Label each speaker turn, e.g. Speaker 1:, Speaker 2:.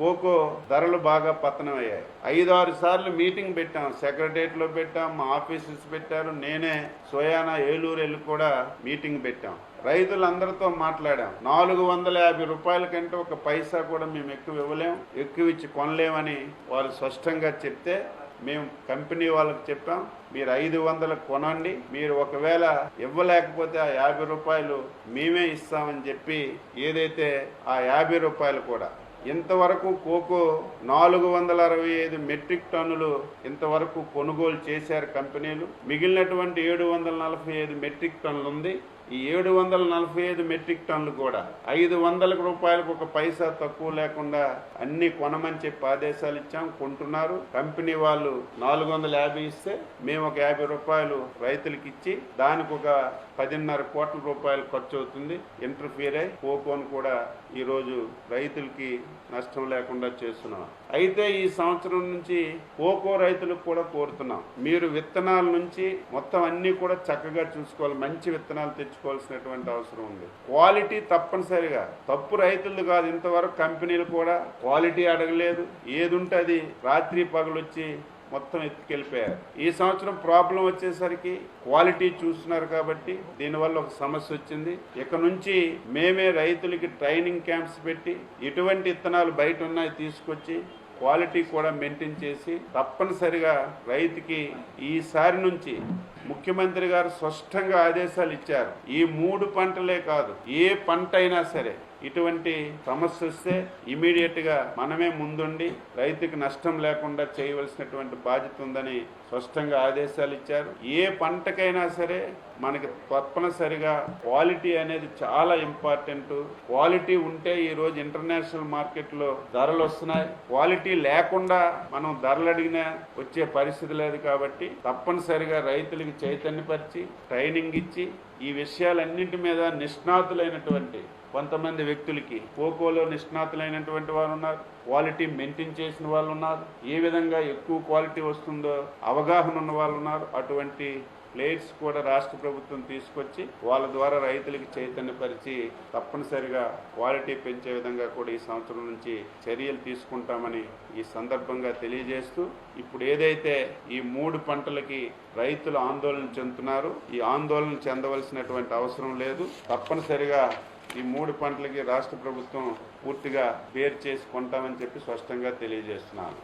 Speaker 1: Cocoa ధరలు బాగా పతనమయ్యాయి. ఐదు ఆరు సార్లు మీటింగ్ పెట్టాం సెక్రటరియట్లో పెట్టాం మా ఆఫీసెస్ పెట్టారు నేనే సోయానా ఏలూరు వెళ్ళి కూడా మీటింగ్ పెట్టాం. రైతులందరితో మాట్లాడాం. నాలుగు వందల యాభై రూపాయల కంటే ఒక పైసా కూడా మేము ఎక్కువ ఇవ్వలేం ఎక్కువ ఇచ్చి కొనలేమని వాళ్ళు స్పష్టంగా చెప్తే మేము కంపెనీ వాళ్ళకి చెప్పాం మీరు ఐదు వందలు కొనండి మీరు ఒకవేళ ఇవ్వలేకపోతే ఆ యాభై రూపాయలు మేమే ఇస్తామని చెప్పి ఏదైతే ఆ యాభై రూపాయలు కూడా ఇంతవరకు కోకో నాలుగు వందల అరవై ఐదు మెట్రిక్ టన్నులు ఇంతవరకు కొనుగోలు చేశారు కంపెనీలు. మిగిలినటువంటి ఏడు వందల నలభై ఐదు మెట్రిక్ టన్నులు ఉంది ఈ ఏడు వందల నలభై ఐదు మెట్రిక్ టన్నులు కూడా ఐదు వందల రూపాయలకు ఒక పైసా తక్కువ లేకుండా అన్ని కొనమని చెప్పి ఆదేశాలు ఇచ్చాం కొంటున్నారు. కంపెనీ వాళ్ళు నాలుగు వందల యాభై ఇస్తే మేము ఒక యాభై రూపాయలు రైతులకు ఇచ్చి దానికి ఒక పదిన్నర కోట్ల రూపాయలు ఖర్చు అవుతుంది. ఇంటర్ఫీర్ అయి పోకోను కూడా ఈరోజు రైతులకి నష్టం లేకుండా చేస్తున్నాం. అయితే ఈ సంవత్సరం నుంచి పోకో రైతులకు కూడా కోరుతున్నాం. మీరు విత్తనాల నుంచి మొత్తం అన్ని కూడా చక్కగా చూసుకోవాలి. మంచి విత్తనాలు తెచ్చుకోవాల్సినటువంటి అవసరం ఉంది. క్వాలిటీ తప్పనిసరిగా. తప్పు రైతులు కాదు. ఇంతవరకు కంపెనీలు కూడా క్వాలిటీ అడగలేదు. ఏది ఉంటే అది రాత్రి పగలొచ్చి మొత్తం ఎత్తుకెళ్ళిపోయారు. ఈ సంవత్సరం ప్రాబ్లం వచ్చేసరికి క్వాలిటీ చూస్తున్నారు కాబట్టి దీనివల్ల ఒక సమస్య వచ్చింది. ఇక నుంచి మేమే రైతులకి ట్రైనింగ్ క్యాంప్స్ పెట్టి ఎటువంటి ఇత్తనాలు బయట ఉన్నాయి తీసుకొచ్చి క్వాలిటీ కూడా మెయింటైన్ చేసి తప్పనిసరిగా రైతుకి ఈసారి నుంచి ముఖ్యమంత్రి గారు స్పష్టంగా ఆదేశాలు ఇచ్చారు. ఈ మూడు పంటలే కాదు ఏ పంట అయినా సరే ఇటువంటి సమస్య వస్తే ఇమీడియట్గా మనమే ముందుండి రైతుకి నష్టం లేకుండా చేయవలసినటువంటి బాధ్యత ఉందని స్పష్టంగా ఆదేశాలు ఇచ్చారు. ఏ పంటకైనా సరే మనకి తప్పనిసరిగా క్వాలిటీ అనేది చాలా ఇంపార్టెంట్. క్వాలిటీ ఉంటే ఈరోజు ఇంటర్నేషనల్ మార్కెట్లో ధరలు వస్తున్నాయి. క్వాలిటీ లేకుండా మనం ధరలు అడిగినా వచ్చే పరిస్థితి లేదు కాబట్టి తప్పనిసరిగా రైతులకి చైతన్యపరిచి ట్రైనింగ్ ఇచ్చి ఈ విషయాలన్నింటి మీద నిష్ణాతులైనటువంటి కొంతమంది వ్యక్తులకి కోకోలో నిష్ణాతులైనటువంటి వారు ఉన్నారు క్వాలిటీ మెయింటైన్ చేసిన వాళ్ళు ఉన్నారు ఏ విధంగా ఎక్కువ క్వాలిటీ వస్తుందో అవగాహన ఉన్న వాళ్ళు ఉన్నారు అటువంటి ప్లేయర్స్ కూడా రాష్ట్ర ప్రభుత్వం తీసుకొచ్చి వాళ్ళ ద్వారా రైతులకి చైతన్యపరిచి తప్పనిసరిగా క్వాలిటీ పెంచే విధంగా కూడా ఈ సంవత్సరం నుంచి చర్యలు తీసుకుంటామని ఈ సందర్భంగా తెలియజేస్తూ ఇప్పుడు ఏదైతే ఈ మూడు పంటలకి రైతులు ఆందోళన చెందుతున్నారు ఈ ఆందోళన చెందవలసినటువంటి అవసరం లేదు. తప్పనిసరిగా ఈ మూడు పంటలకి రాష్ట్ర ప్రభుత్వం పూర్తిగా పేరు చేసి కొంటామని చెప్పి స్పష్టంగా తెలియజేస్తున్నాను.